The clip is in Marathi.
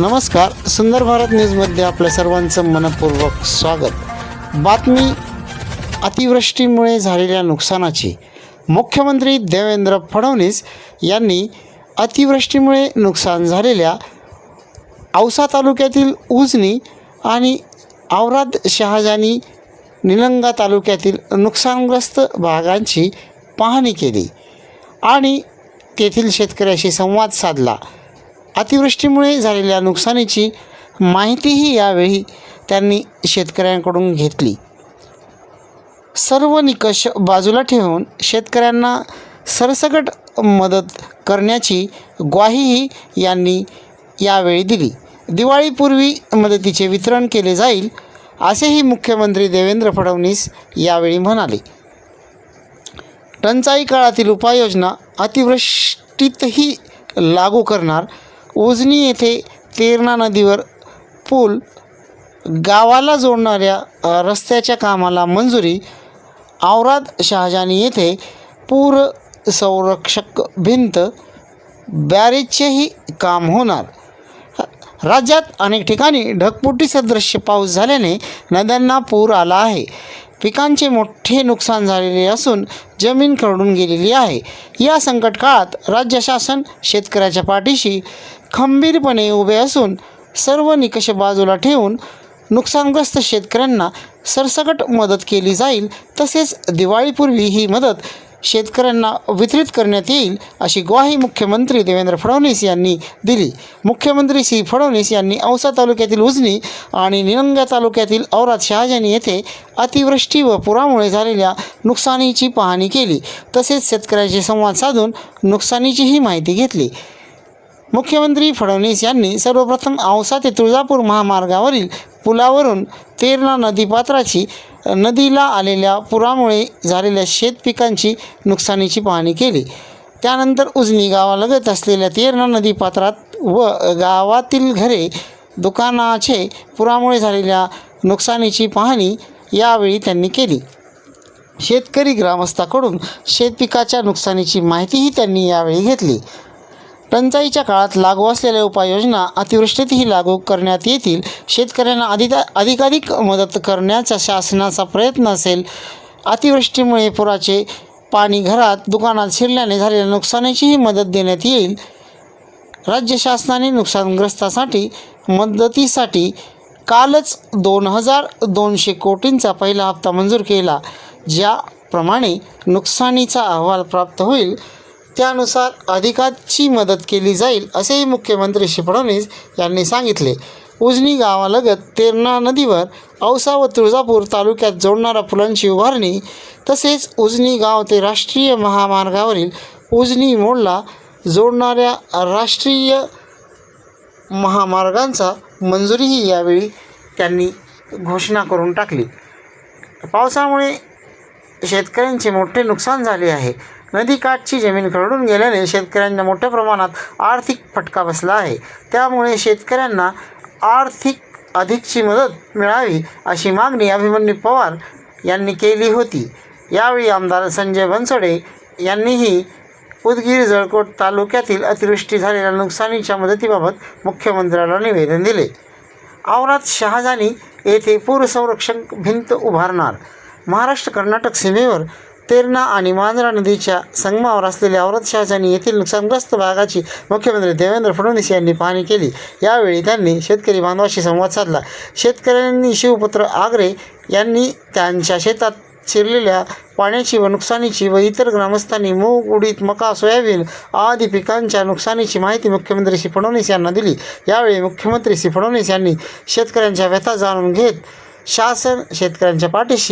नमस्कार सुंदर भारत न्यूजमध्ये आपल्या सर्वांचं मनपूर्वक स्वागत. बातमी अतिवृष्टीमुळे झालेल्या नुकसानाची. मुख्यमंत्री देवेंद्र फडणवीस यांनी अतिवृष्टीमुळे नुकसान झालेल्या औसा तालुक्यातील उजनी आणि औराद शहाजानी निलंगा तालुक्यातील नुकसानग्रस्त भागांची पाहणी केली आणि तेथील शेतकऱ्याशी संवाद साधला. अतिवृष्टीमुळे झालेल्या नुकसानीची माहितीही यावेळी त्यांनी शेतकऱ्यांकडून घेतली. सर्व निकष बाजूला ठेवून शेतकऱ्यांना सरसकट मदत करण्याची ग्वाहीही यांनी यावेळी दिली. दिवाळीपूर्वी मदतीचे वितरण केले जाईल असेही मुख्यमंत्री देवेंद्र फडणवीस यावेळी म्हणाले. टंचाई काळातील उपाययोजना अतिवृष्टीतही लागू करणार उजनी येथे तेरणा नदीवर पूल गावाला जोडणाऱ्या रस्त्याच्या कामाला मंजुरी औराद शहाजानी येथे पूर संरक्षक भिंत बॅरेजचेही काम होणार. राज्यात अनेक ठिकाणी ढगफुटी सदृश्य पाऊस झाल्याने नद्यांना पूर आला आहे. पिकांचे मोठे नुकसान झालेले असून जमीन खरडून गेलेली आहे. या संकट काळात राज्य शासन शेतकऱ्याच्या पाठीशी खंबीरपणे उभे असून सर्व निकष बाजूला ठेवून नुकसानग्रस्त शेतकऱ्यांना सरसकट मदत केली जाईल तसेच दिवाळीपूर्वी ही मदत शेतकऱ्यांना वितरित करण्यात येईल अशी ग्वाही मुख्यमंत्री देवेंद्र फडणवीस यांनी दिली. मुख्यमंत्री श्री फडणवीस यांनी औसा तालुक्यातील उजनी आणि निलंगा तालुक्यातील औराद शहाजनी येथे अतिवृष्टी व पुरामुळे झालेल्या नुकसानीची पाहणी केली. तसेच शेतकऱ्यांशी संवाद साधून नुकसानीचीही माहिती घेतली. मुख्यमंत्री फडणवीस यांनी सर्वप्रथम औसा ते तुळजापूर महामार्गावरील पुलावरून तेरणा नदीपात्राची नदीला आलेल्या पुरामुळे झालेल्या शेतपिकांची नुकसानीची पाहणी केली. त्यानंतर उजनी गावालगत असलेल्या तेरणा नदीपात्रात व गावातील घरे दुकानाचे पुरामुळे झालेल्या नुकसानीची पाहणी यावेळी त्यांनी केली. शेतकरी ग्रामस्थाकडून शेतपिकाच्या नुकसानीची माहितीही त्यांनी यावेळी घेतली. टंचाईच्या काळात लागू असलेल्या उपाययोजना अतिवृष्टीतही लागू करण्यात येतील. शेतकऱ्यांना अधिक अधिकाधिक मदत करण्याचा शासनाचा प्रयत्न असेल. अतिवृष्टीमुळे पुराचे पाणी घरात दुकानात शिरल्याने झालेल्या नुकसानीचीही मदत देण्यात येईल. राज्य शासनाने नुकसानग्रस्तासाठी मदतीसाठी कालच दोन हजार दोनशे कोटींचा पहिला हप्ता मंजूर केला ज्याप्रमाणे नुकसानीचा अहवाल प्राप्त होईल. त्यानुसार अधिकाची मदत केली जाईल असेही मुख्यमंत्री श्री फडणवीस यांनी सांगितले. उजनी गावालगत तेरणा नदीवर औसा व तुळजापूर तालुक्यात जोडणाऱ्या पुलांची उभारणी तसेच उजनी गाव ते राष्ट्रीय महामार्गावरील उजनी मोडला जोडणाऱ्या राष्ट्रीय महामार्गांचा मंजुरीही यावेळी त्यांनी घोषणा करून टाकली. पावसामुळे शेतकऱ्यांचे मोठे नुकसान झाले आहे. नदीकाठची जमीन खरडून गेल्याने शेतकऱ्यांना मोठ्या प्रमाणात आर्थिक फटका बसला आहे. त्यामुळे शेतकऱ्यांना आर्थिक अधिकची मदत मिळावी अशी मागणी अभिमन्यू पवार यांनी केली होती. यावेळी आमदार संजय बनसोडे यांनीही उदगीर जळकोट तालुक्यातील अतिवृष्टी झालेल्या नुकसानीच्या मदतीबाबत मुख्यमंत्र्याला निवेदन दिले. औरात शहाजानी येथे पूर संरक्षण भिंत उभारणार महाराष्ट्र कर्नाटक सीमेवर तेरणा आणि मांजरा नदीच्या संगमावर असलेल्या औरतशाहजानी येथील नुकसानग्रस्त भागाची मुख्यमंत्री देवेंद्र फडणवीस यांनी पाहणी केली. यावेळी त्यांनी शेतकरी बांधवाशी संवाद साधला. शेतकऱ्यांनी शिवपुत्र आगरे यांनी त्यांच्या शेतात शिरलेल्या पाण्याची व नुकसानीची व इतर ग्रामस्थांनी मूग उडीद मका सोयाबीन आदी पिकांच्या नुकसानीची माहिती मुख्यमंत्री श्री फडणवीस यांना दिली. यावेळी मुख्यमंत्री श्री फडणवीस यांनी शेतकऱ्यांच्या व्यथा जाणून घेत शासन शेतकऱ्यांच्या पाठीशी